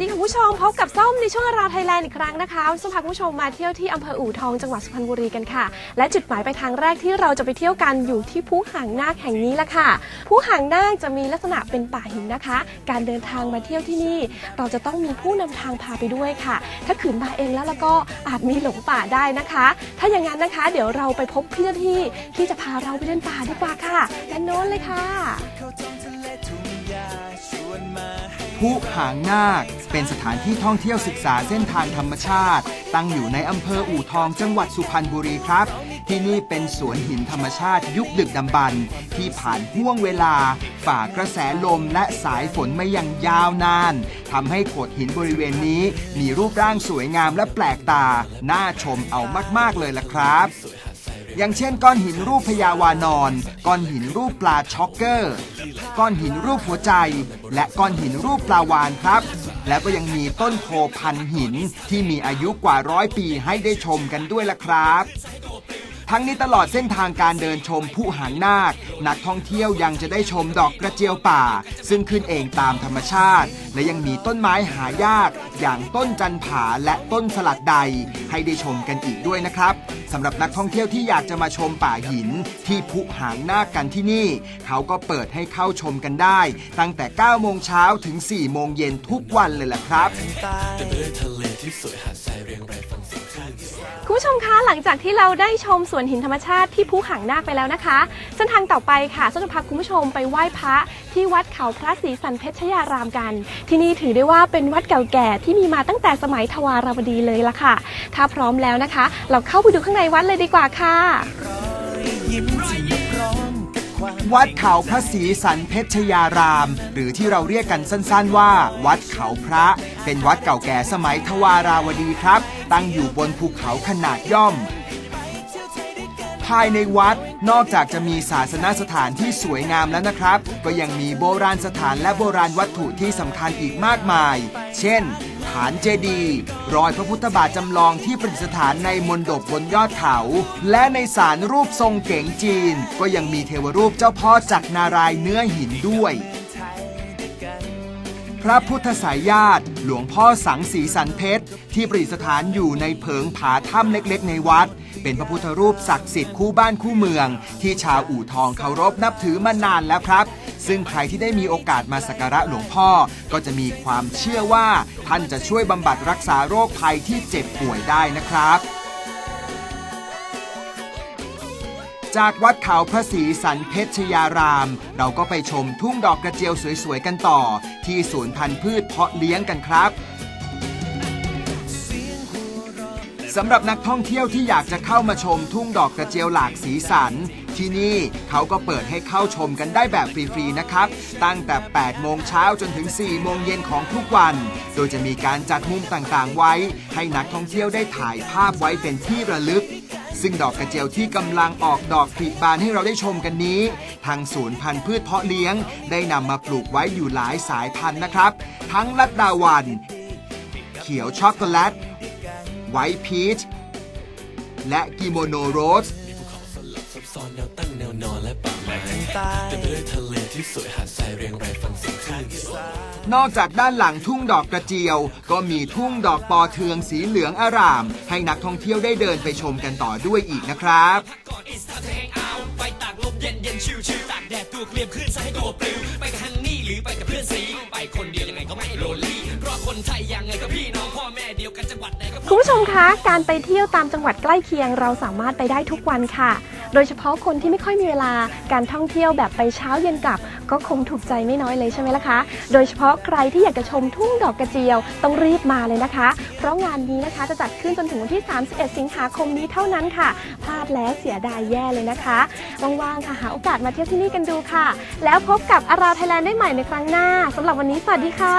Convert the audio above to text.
ดีคุณผู้ชมพบกับส้มในช่วงราวไทยแลนด์อีกครั้งนะคะส้มพาคุณผู้ชมมาเที่ยวที่อำเภออู่ทองจังหวัดสุพรรณบุรีกันค่ะ และจุดหมายไปทางแรกที่เราจะไปเที่ยวกันอยู่ที่ภูหางนาคแห่งนี้ละค่ะภูหางนาคจะมีลักษณะเป็นป่าหินนะคะ การเดินทางมาเที่ยวที่นี่ เราจะต้องมีผู้นำทางพาไปด้วยค่ะ ถ้าขืนมาเองแล้วแล้วก็อาจมีหลงป่าได้นะคะ ถ้าอย่างนั้นนะคะ เดี๋ยวเราไปพบพี่เจ้าที่ที่จะพาเราไปเดินป่าดีกว่าค่ะด้านโน้นเลยค่ะ ผู้หางนาค เป็นสถานที่ท่องเที่ยวศึกษาเส้นทางธรรมชาติ ตั้งอยู่ในอำเภออู่ทองจังหวัดสุพรรณบุรีครับ ที่นี่เป็นสวนหินธรรมชาติยุคดึกดำบรรพ์ที่ผ่านห่วงเวลา ฝ่ากระแสลมและสายฝนมาอย่างยาวนานทำให้โขดหินบริเวณนี้ มีรูปร่างสวยงามและแปลกตา น่าชมเอามาก ๆ เลยล่ะครับอย่างเช่นก้อนหินรูปพญาวานอน ก้อนหินรูปปลาช็อกเกอร์ ก้อนหินรูปหัวใจ และก้อนหินรูปปลาวานครับ แล้วก็ยังมีต้นโพพันหินที่มีอายุกว่าร้อยปีให้ได้ชมกันด้วยล่ะครับ ทั้งนี้ตลอดเส้นทางการเดินชมผู้หางนาค นักท่องเที่ยวยังจะได้ชมดอกกระเจียวป่า ซึ่งขึ้นเองตามธรรมชาติ และยังมีต้นไม้หายาก อย่างต้นจันผาและต้นสลัดใด ให้ได้ชมกันอีกด้วยนะครับสำหรับนักท่องเที่ยวที่อยากจะมาชมป่าหินที่ผู้หางนาคกันที่นี่ เขาก็เปิดให้เข้าชมกันได้ ตั้งแต่ 9 โมงเช้าถึง 4 โมงเย็นทุกวันเลยล่ะครับ คุณผู้ชมคะหลังจากที่เราได้ชมสวนหินธรรมชาติที่ภูหางนาคไปแล้วนะคะ เส้นทางต่อไปค่ะส้นจะพาคุณผู้ชมไปไหว้พระที่วัดเขาพระศรีสันเพชรยารามกัน ที่นี่ถือได้ว่าเป็นวัดเก่าแก่ที่มีมาตั้งแต่สมัยทวารวดีเลยละค่ะ ถ้าพร้อมแล้วนะคะ เราเข้าไปดูข้างในวัดเลยดีกว่าค่ะ วัดเขาพระศรีสันเพชยาราม หรือที่เราเรียกกันสั้นๆว่า วัดเขาพระ เป็นวัดเก่าแก่สมัยทวาราวดีครับ ตั้งอยู่บนภูเขาขนาดย่อม ภายในวัดนอกจากจะมีศาสนสถานที่สวยงามแล้วนะครับ ก็ยังมีโบราณสถานและโบราณวัตถุที่สำคัญอีกมากมาย เช่น ฐานเจดีย์รอยพระพุทธบาทจำลองที่ประดิษฐานในมณฑปบนยอดเขา และในศาลรูปทรงเก๋งจีน ก็ยังมีเทวรูปเจ้าพ่อจักรนารายเนื้อหินด้วย พระพุทธสายญาติ หลวงพ่อสังสีสันเพชร ที่ประดิษฐานอยู่ในเพิงผาถ้ำเล็กๆ ในวัด เป็นพระพุทธรูปศักดิ์สิทธิ์คู่บ้านคู่เมือง ที่ชาวอู่ทองเคารพนับถือมานานแล้วครับ ซึ่งใครที่ได้มีโอกาสมาสักการะหลวงพ่อ ก็จะมีความเชื่อว่า ท่านจะช่วยบำบัดรักษาโรคภัยที่เจ็บป่วยได้นะครับ จากวัดเขาพระศรีสันเพชยาราม เราก็ไปชมทุ่งดอกกระเจียวสวยๆกันต่อ ที่ศูนพันธุ์พืชเพาะเลี้ยงกันครับสำหรับนักท่องเที่ยวที่อยากจะเข้ามาชมทุ่งดอกกระเจียวหลากสีสัน ที่นี่เขาก็เปิดให้เข้าชมกันได้แบบฟรีๆนะครับ ตั้งแต่ 8 โมงเช้าจนถึง 4 โมงเย็นของทุกวัน โดยจะมีการจัดมุมต่างๆไว้ ให้นักท่องเที่ยวได้ถ่ายภาพไว้เป็นที่ระลึก ซึ่งดอกกระเจียวที่กำลังออกดอกผลิบานให้เราได้ชมกันนี้ ทางศูนย์พันธุ์พืชเพาะเลี้ยง ได้นำมาปลูกไว้อยู่หลายสายพันธุ์นะครับ ทั้งลัดดาวัน เขียวช็อกโกแลต ไวท์พีช และกิโมโนโรส บซ้อนแนวตั้งแนวนอนและป่าไม้เต็มไปด้วยทะเลที่สวยหาดทรายเรียงรายฟังเสียงคลื่นนอกจากด้านหลังทุ่งดอกกระเจียว ก็มีทุ่งดอกปอเทืองสีเหลืองอาราม ให้นักท่องเที่ยวได้เดินไปชมกันต่อด้วยอีกนะครับไปตากลมเย็นเย็นชิวชิวตากแดดตัวเคลียมคลื่นซะให้ตัวปลิวไปกับฮันนี่หรือไปกับเพื่อนสีไปคนเดียวยังไงก็ไม่โรลลี่เพราะคนไทยยังไงก็พี่น้องพ่อแม่ คุณผู้ชมคะการไปเที่ยวตามจังหวัดใกล้เคียงเราสามารถไปได้ทุกวันค่ะ โดยเฉพาะคนที่ไม่ค่อยมีเวลาการท่องเที่ยวแบบไปเช้าเย็นกลับ ก็คงถูกใจไม่น้อยเลยใช่ไหมล่ะคะ โดยเฉพาะใครที่อยากจะชมทุ่งดอกกระเจียวต้องรีบมาเลยนะคะ เพราะงานนี้นะคะจะจัดขึ้นจนถึงวันที่ 31 สิงหาคมนี้เท่านั้นค่ะพลาดแล้วเสียดายแย่เลยนะคะว่างๆค่ะหาโอกาสมาเที่ยวที่นี่กันดูค่ะ แล้วพบกับอาราไทยแลนด์ได้ใหม่ในครั้งหน้าสำหรับวันนี้สวัสดีค่ะ